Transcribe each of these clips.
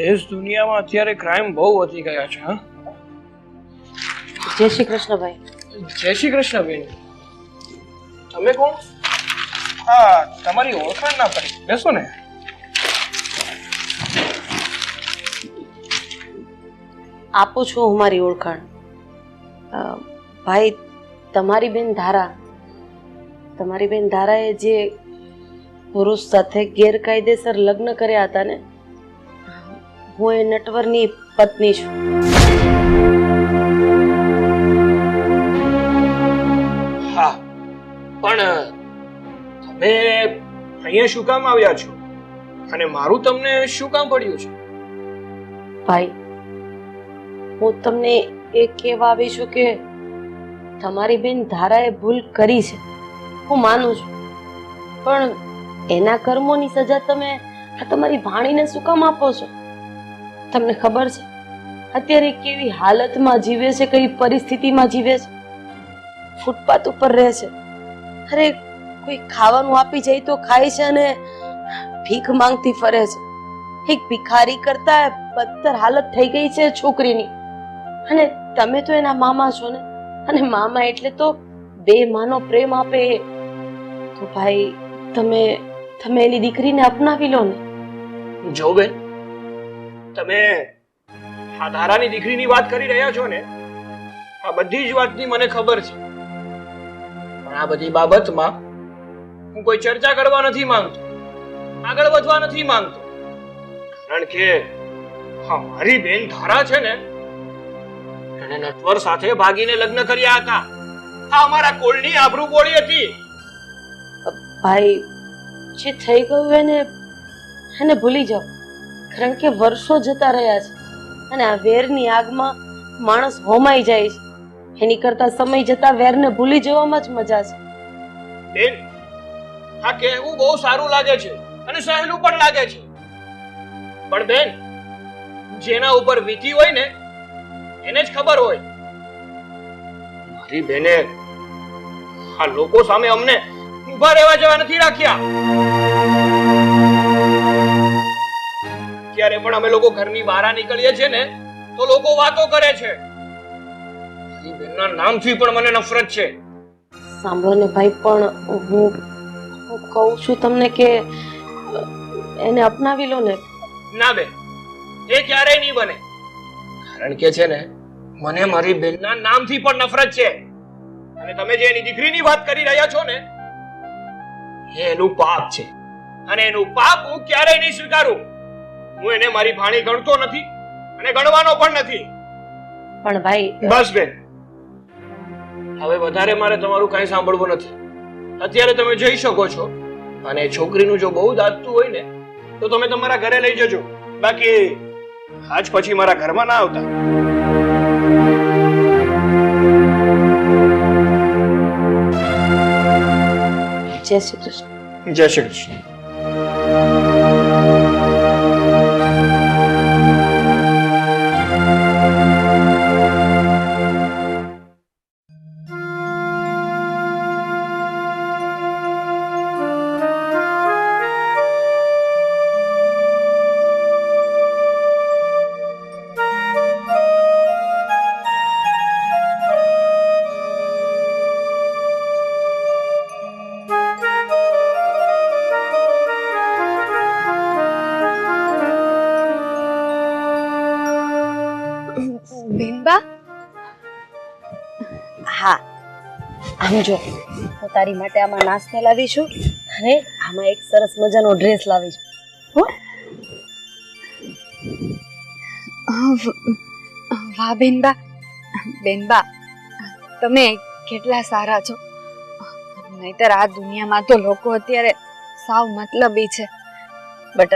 દેશ દુનિયામાં અત્યારે ક્રાઇમ બહુ વધી ગયા છે હા? જય શ્રી કૃષ્ણભાઈ. જય શ્રી કૃષ્ણ બેન તમે કોણ? હા તમારી ઓળખાણ ના પડી. બેસો ને. આપું છું હું મારી ઓળખાણ. ભાઈ તમારી બેન ધારા. તમારી બેન ધારાએ જે પુરુષ સાથે ગેરકાયદેસર લગ્ન કર્યા હતા ને હું એ નટવરની પત્ની છું. હા પણ તમે અહીંયા શું કામ આવ્યા છો? અને મારું તમને શું કામ પડ્યું છે? ભાઈ હું તમને એ કહેવા આવી છું કે તમારી બેન ધારાએ ભૂલ કરી છે. હું માનું છું. પણ એના કર્મોની સજા તમે આ તમારી ભાણીને શું કામ આપો છો? તમને ખબર છે? અત્યારે કેવી હાલતમાં જીવે છે, કઈ પરિસ્થિતિમાં જીવે છે? ફૂટપાથ ઉપર રહે છે. અરે, કોઈ ખાવાનું આપી જાય તો ખાય છે અને ભીખ માંગતી ફરે છે. એક ભિખારી કરતા બદતર હાલત થઈ ગઈ છે છોકરીની. અને તમે તો એના મામા છો ને? અને મામા એટલે તો બે માનો પ્રેમ આપે તો ભાઈ, તમે તમે એની દીકરીને અપનાવી લો ને. જો બેન તમે આ દીકરીની વાત કરી રહ્યા છો ને, આ બધી જ વાતની મને ખબર છે. પણ આ બધી બાબતમાં હું કોઈ ચર્ચા કરવા નથી માંગતો, આગળ વધવા નથી માંગતો. કારણ કે મારી બેન ધારા છે ને, એને નટવર સાથે ભાગીને લગ્ન કર્યા હતા. આ અમારા કોળની આબરૂ બોળી હતી. ભાઈ, જે થઈ ગયું એને એને ભૂલી જાઓ. કારણ કે વર્ષો જતા રહ્યા છે અને આ વેરની આગમાં માણસ હોમાઈ જાય છે. એની કરતા સમય જતા વેરને ભૂલી જવામાં જ મજા છે. બેન, આ કહેવું બહુ સારું લાગે છે અને સહેલું પણ લાગે છે. પણ બેન, જેના ઉપર વીતી હોય ને, એને જ ખબર હોય. મારી બેને આ લોકો સામે અમને ઊભા રહેવા જવા નથી રાખ્યા. ક્યારે પણ અમે લોકો ઘરની બહાર નીકળીએ છીએ ને તો લોકો વાતો કરે છે. મારી બેનના નામથી પણ મને નફરત છે. સાંભળો ને ભાઈ પણ હું હું કહું છું તમને કે એને અપનાવી લો ને. ના બે એ ક્યારેય નહીં બને. કારણ કે છે ને મને મારી બેનના નામથી પણ નફરત છે. અને તમે જે એની દીકરીની વાત કરી રહ્યા છો ને એ એનું પાપ છે. અને એનું પાપ હું ક્યારેય નહીં સ્વીકારું. હું એને મારી ભાણી ગણતો નથી અને ગણવાનો પણ નથી. પણ ભાઈ બસ બેન. હવે વધારે મારે તમારું કાંઈ સાંભળવું નથી. અત્યારે તમે જઈ શકો છો અને છોકરીનું જો બહુ દાદતું હોય ને તો તમે તમારા ઘરે લઈ જજો. બાકી આજ પછી મારા ઘરમાં ના આવતા. જય શ્રી કૃષ્ણ. જય શ્રી કૃષ્ણ. બેનબા હા આમ જો હું તારી માટે આમાં નાસ્તો લાવી છું અને આમાં એક સરસ મજાનો ડ્રેસ લાવી છું. હો? વાહ બેનબા બેનબા તમે કેટલા સારા છો. નહીતર આ દુનિયામાં તો લોકો અત્યારે સાવ મતલબી છે. બટ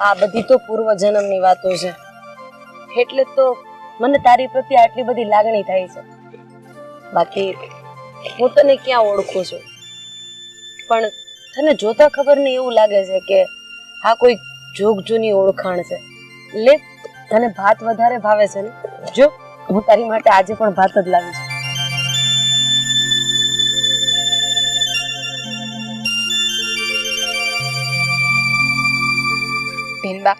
આ બધી તો પૂર્વજન્મની વાતો છે. એટલે તો મને તારી પ્રત્યે આટલી બધી લાગણી થાય છે. બાકી હું તને ક્યાં ઓળખું છું? પણ તને જોતા ખબર નહીં એવું લાગે છે કે આ કોઈ જોગ જૂની ઓળખાણ છે. લે, તને ભાત વધારે ભાવે છે ને? જો, હું તારી માટે આજે પણ ભાત જ લાવી છું. બેનબા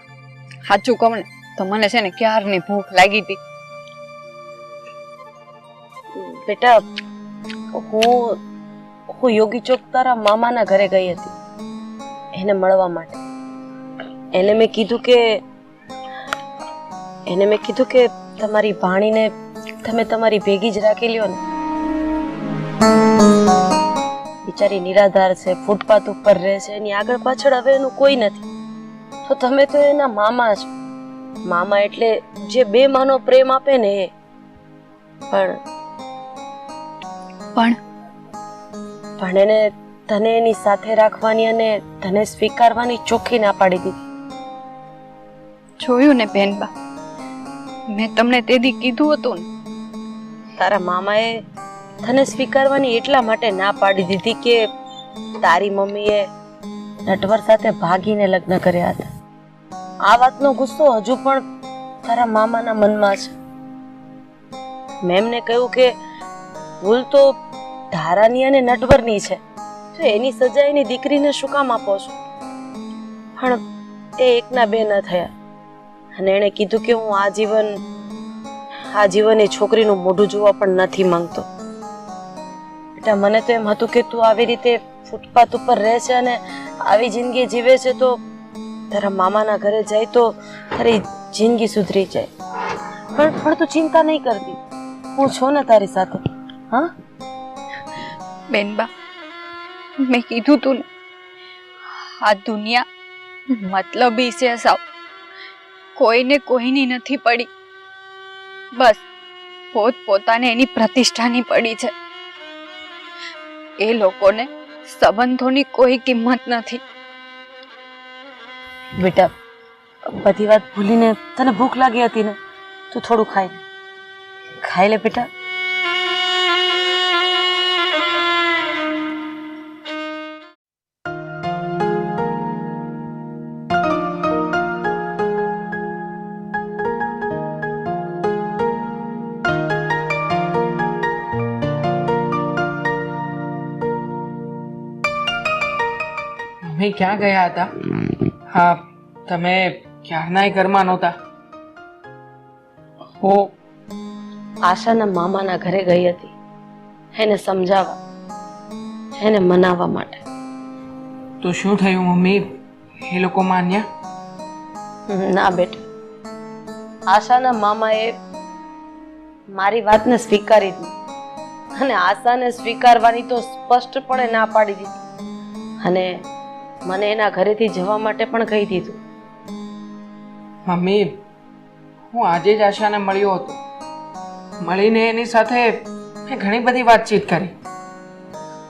સાચું કહું ને તો મને છે ને ક્યારની ભૂખ લાગી હતી? બેટા, હું હું યોગી ચોક તારા મામાના ઘરે ગઈ હતી, એને મળવા માટે. એને મેં કીધું કે, એને મેં કીધું કે તમારી ભાણીને તમે તમારી ભેગી જ રાખી લ્યો ને. બિચારી નિરાધાર છે, ફૂટપાથ ઉપર રહે છે, એની આગળ પાછળ હવે એનું કોઈ નથી. તો તમે તો એના મામા છો. મામા એટલે જે બે માનો પ્રેમ આપે ને પણ પણ? પણ એને તને એની સાથે રાખવાની અને તને સ્વીકારવાની ચોખ્ખી ના પાડી દીધી. જોયું ને બેનબા. મેં તમને તે દી કીધું હતું ને. તારા મામાએ તને સ્વીકારવાની એટલા માટે ના પાડી દીધી કે તારી મમ્મીએ નટવર સાથે ભાગીને લગ્ન કર્યા હતા. આ વાતનો ગુસ્સો હજુ પણ તારા મામાના મનમાં છે. મેમને કહ્યું કે ભૂલ તો ધારાની અને નટવરની છે. તો એની સજા એની દીકરીને શું કામ આપો છો? પણ એ એકના બે ન થયા. અને એણે કીધું કે હું આ જીવન આ જીવન એ છોકરીનું મોઢું જોવા પણ નથી માંગતો. બેટા, મને તો એમ હતું કે તું આવી રીતે ફૂટપાથ ઉપર રહે છે અને આવી જિંદગી જીવે છે તો તારા મામાના ઘરે જાય તો તારી જિંદગી સુધરી જાય. પણ પણ તું ચિંતા નહીં કરતી. હું છું ને તારી સાથે. હા? બેનબા, મેં કીધું તું આ દુનિયા મતલબી છે સાવ. કોઈને કોઈની નથી પડી. બસ પોત પોતાને એની પ્રતિષ્ઠાની પડી છે. એ લોકોને સંબંધોની કોઈ કિંમત નથી. બેટા બધી વાત ભૂલીને તને ભૂખ લાગી હતી ને તું થોડું ખાઈ લે ખાઈ લે બેટા મમ્મી ક્યાં ગયા હતા હા તમે ક્યારનાય ઘરમાં નહોતા? હું આશાના મામાના ઘરે ગઈ હતી. એને સમજાવવા એને મનાવવા માટે. તો શું થયું મમ્મી? એ લોકો માન્યા? ના બેટા. આશાના મામાએ મારી વાતને સ્વીકારી દીધી. અને આશાને સ્વીકારવાની તો સ્પષ્ટપણે ના પાડી દીધી. અને મને એના ઘરેથી જવા માટે પણ કહી દીધું. મમ્મી હું આજે જ આશાને મળ્યો હતો. મળીને એની સાથે મેં ઘણી બધી વાતચીત કરી.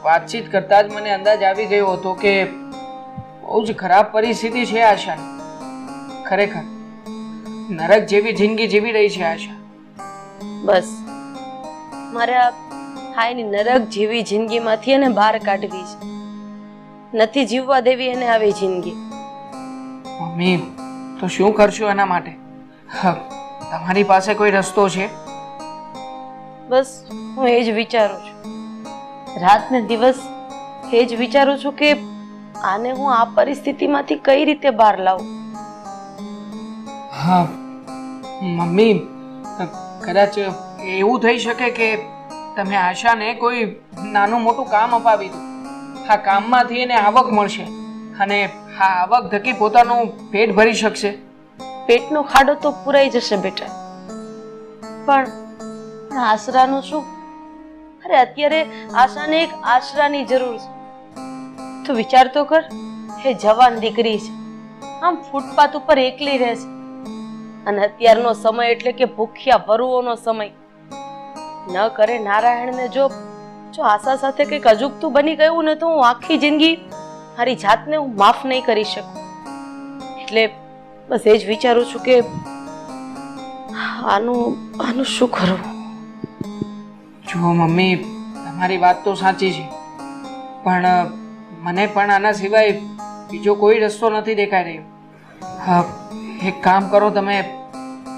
વાતચીત કરતા જ મને અંદાજ આવી ગયો હતો કે બહુ જ ખરાબ પરિસ્થિતિ છે આશાની. ખરેખર નરક જેવી જિંદગી જીવી રહી છે આશા. બસ. મારે આ હાયની નરક જેવી જિંદગીમાંથી એને બહાર કાઢવી છે. નથી જીવવા દેવી એને આવી જિંદગી. મમ્મી તો શું કરશો એના માટે? તમારી પાસે કોઈ રસ્તો છે? બસ હું એ જ વિચારું છું. રાત ને દિવસ એ જ વિચારું છું કે આને હું આ પરિસ્થિતિમાંથી કઈ રીતે બહાર લાવું. હા મમ્મી કદાચ એવું થઈ શકે કે તમે આશાને કોઈ નાનું મોટું કામ અપાવી દો. આ કામમાંથી એને આવક મળશે. અને આ આવક થકી પોતાનું પેટ ભરી શકશે. પેટનો ખાડો તો પુરાઈ જશે બેટા. પણ આશરાનું શું? અરે અત્યારે આશાને એક આશરાની જરૂર છે. તો વિચાર તો કર, એ જવાન દીકરી છે. આમ ફૂટપાથ ઉપર એકલી રહે છે. અને અત્યારનો સમય એટલે કે ભૂખ્યા વરુઓનો સમય. ન કરે નારાયણને જો જો આશા સાથે કંઈક અજુગતું બની ગયું ને તો હું આખી જિંદગી મારી જાતને હું માફ નહીં કરી શકું. એટલે બસ એ જ વિચારું છું કે આનું આનું શું કરવું? જુઓ મમ્મી તમારી વાત તો સાચી છે. પણ મને પણ આના સિવાય બીજો કોઈ રસ્તો નથી દેખાઈ રહ્યો. હા એક કામ કરો તમે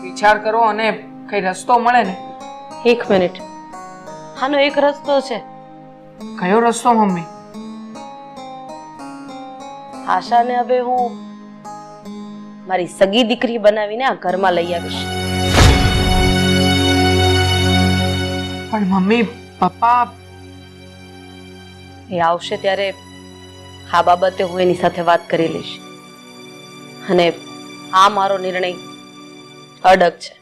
વિચાર કરો અને કઈ રસ્તો મળે ને. એક મિનિટ. આનો એક રસ્તો છે. કયો રસ્તો મમ્મી? આશાને હવે હું મારી સગી દીકરી બનાવીને આ ઘરમાં લઈ આવીશ. પણ મમ્મી પપ્પા? એ આવશે ત્યારે આ બાબતે હું એની સાથે વાત કરી લઈશ. અને આ મારો નિર્ણય અડગ છે.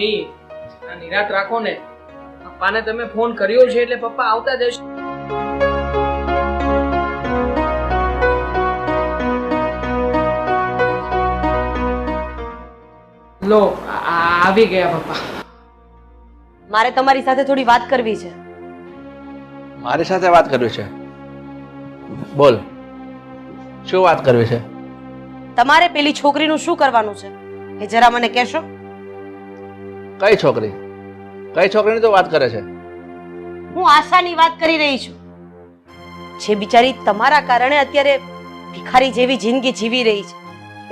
મમ્મી આ નિરાત રાખો ને. પપ્પાને તમે ફોન કર્યો છે એટલે પપ્પા આવતા જ હશે. લો આવી ગયા પપ્પા. મારે તમારી સાથે થોડી વાત કરવી છે. મારી સાથે વાત કરવી છે? બોલ શું વાત કરવી છે? તમારે પેલી છોકરીનું શું કરવાનું છે? એ જરા મને કહેશો? કઈ છોકરી? કઈ છોકરીની તો વાત કરે છે? હું આશાની વાત કરી રહી છું. જે બિચારી તમારા કારણે અત્યારે ભિખારી જેવી જિંદગી જીવી રહી છે.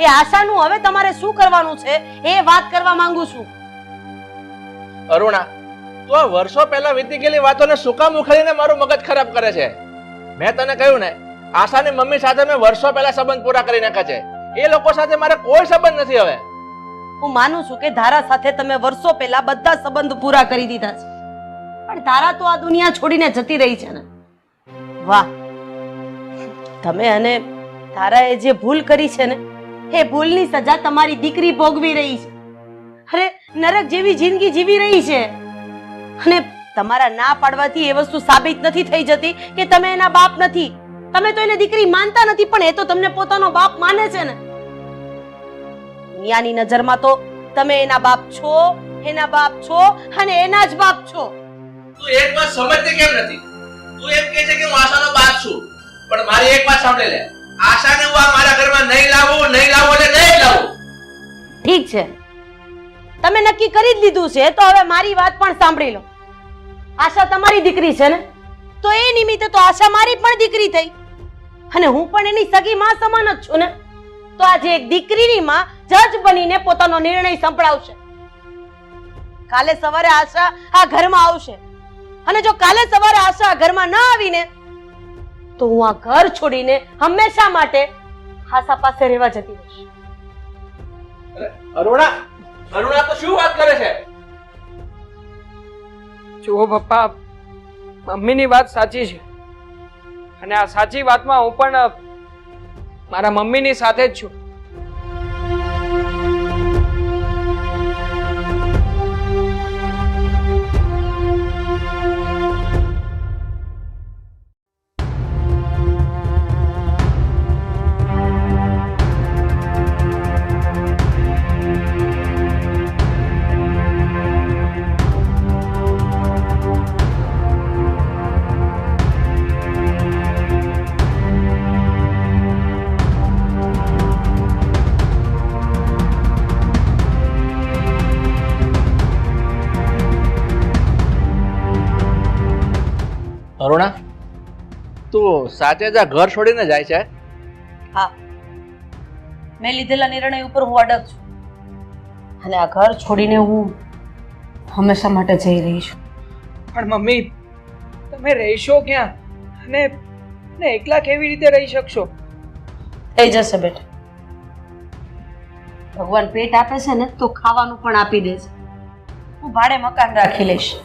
એ આશાનું હવે તમારે શું કરવાનું છે? એ વાત કરવા માંગુ છું. અરુણા તો આ વર્ષો પહેલા વીતી ગયેલી વાતોને સુકામ ઉખાડીને મારું મગજ ખરાબ કરે છે? મેં તને કહ્યું ને આશાની મમ્મી સાથે મેં વર્ષો પહેલા સંબંધ પૂરા કરી નાખ્યા છે. એ લોકો સાથે મારે કોઈ સંબંધ નથી હવે. હું માનું છું કે ધારા સાથે તમે વર્ષો પહેલા બધા સંબંધ પૂરા કરી દીધા છે. પણ ધારા તો આ દુનિયા છોડીને જતી રહી છે ને. વાહ. તમે અને ધારાએ જે ભૂલ કરી છે ને, એ ભૂલની સજા તમારી દીકરી ભોગવી રહી છે. અરે, નરક જેવી જિંદગી જીવી રહી છે. અને તમારા ના પાડવાથી એ વસ્તુ સાબિત નથી થઈ જતી કે તમે એના બાપ નથી. તમે તો એને દીકરી માનતા નથી, પણ એ તો તમને પોતાનો બાપ માને છે ને. દુનિયાની નજરમાં તો તમે એના બાપ છો એના બાપ છો અને એના જ બાપ છો. તું એક વાત સમજતી કેમ નથી? તું એમ કહે છે કે હું આશાનો બાપ છું પણ મારી એક વાત સાંભળી લે. આશાને હું આ મારા ઘરમાં નહીં લાવું નહીં લાવું એટલે નહીં લાવું. ઠીક છે. તમે નક્કી કરી જ લીધું છે તો હવે મારી વાત પણ સાંભળી લો. આશા તમારી દીકરી છે ને? તો એ નિમિત્તે તો આશા મારી પણ દીકરી થઈ. અને હું પણ એની સગી માં સમાન જ છું ને? તો આજે એક દીકરીની માં જજ બનીને પોતાનો નિર્ણય સંભળાવશે. કાલે સવારે આશા આ ઘરમાં આવશે. અને જો કાલે સવારે આશા ઘરમાં ન આવીને તો હું આ ઘર છોડીને હંમેશા માટે આશા પાસે રહેવા જતી રહીશ. અરુણા અરુણા તો શું વાત કરે છે? જુઓ પપ્પા મમ્મીની વાત સાચી છે. અને આ સાચી વાતમાં હું પણ મારા મમ્મીની સાથે જ છું. સાચે જ આ ઘર છોડીને જાય છે? હા. મેં લીધેલા નિર્ણય ઉપર હું અડગ છું. અને આ ઘર છોડીને હું હંમેશા માટે જઈ રહી છું. પણ મમ્મી તમે રહેશો ક્યાં? અને ને એકલા કેવી રીતે રહી શકશો? થઈ જશે બેટા. ભગવાન પેટ આપે છે ને તો ખાવાનું પણ આપી દે છે હું ભાડે મકાન રાખી લઈશ.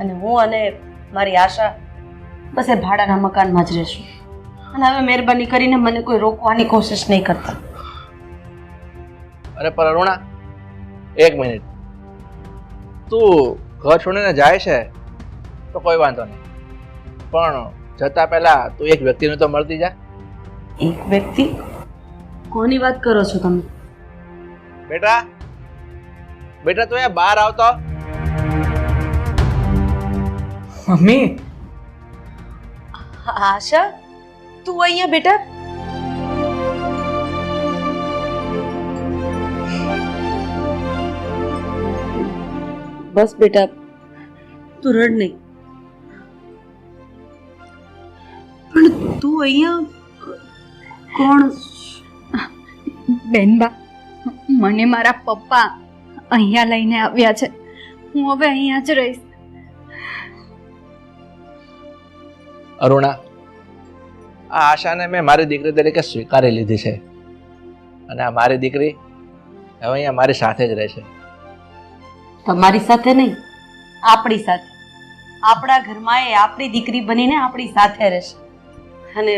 અને હું અને મારી આશા બસ એ ભાડાના મકાનમાં જ રહેશું. અને હવે મહેરબાની કરીને મને કોઈ રોકવાની કોશિશ નહીં કરતા. અરે પર અરુણા એક મિનિટ. તું ઘર છોડીને જાય છે તો કોઈ વાંધો નહીં. પણ જતા પહેલા તું એક વ્યક્તિને તો મળતી જા. એક વ્યક્તિ? કોની વાત કરો છો તમે? બેટા બેટા તું અહીંયા બહાર આવતો. મમ્મી આશા તું અહીંયા બેટા? બસ બેટા તું રડ નહીં. પણ તું અહીંયા કોણ? બેનબા મને મારા પપ્પા અહીંયા લઈને આવ્યા છે. હું હવે અહીંયા જ રહીશ. અરુણા આ આશાને મેં મારી દીકરી તરીકે સ્વીકારી લીધી છે. અને આ મારી દીકરી હવે અહીંયા મારી સાથે જ રહેશે તમારી સાથે નહીં આપણી સાથે. આપણા ઘરમાં એ આપણી દીકરી બનીને આપણી સાથે રહેશે અને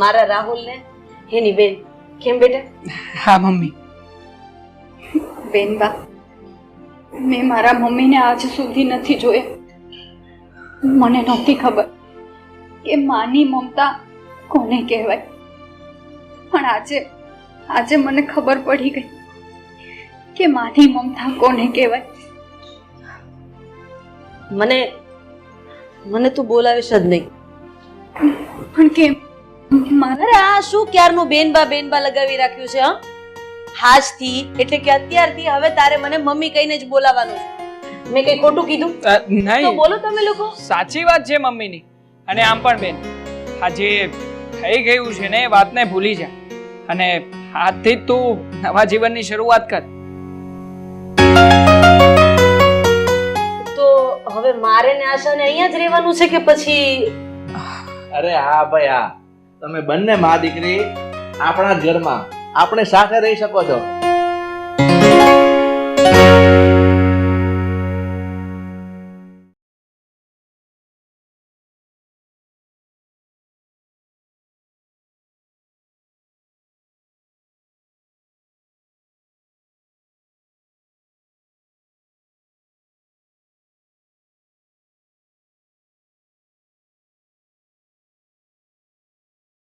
મારા રાહુલને એની બેન. કેમ બેટા? હા મમ્મી. બેનબા મેં મારા મમ્મીને આજ સુધી નથી જોયા. મને નહોતી ખબર. કે માની મમતા કોને કહેવાય? પણ આજે આજે મને ખબર પડી ગઈ કે માની મમતા કોને કહેવાય? મને મને તું બોલાવીશ જ નહીં. પણ કેમ? મારે અરે આ શું ક્યારનું બેનબા બેનબા લગાવી રાખ્યું છે હા? આજથી એટલે કે અત્યારથી હવે તારે મને મમ્મી કહીને જ બોલાવાનું છે. મેં કઈ ખોટું કીધું? તો નહીં. બોલો તમે લોકો. સાચી વાત છે મમ્મીની. અને આમ પણ બેન આ જે થઈ ગયું છે ને એ વાતને ભૂલી જા. અને આજથી જ તું નવા જીવનની શરૂઆત કર. તો હવે મારે ને આશાને અહીંયા જ રહેવાનું છે કે પછી? અરે હા ભાઈ હા. તમે બંને મા દીકરી આપણા ઘરમાં આપણે સાથે રહી શકો છો.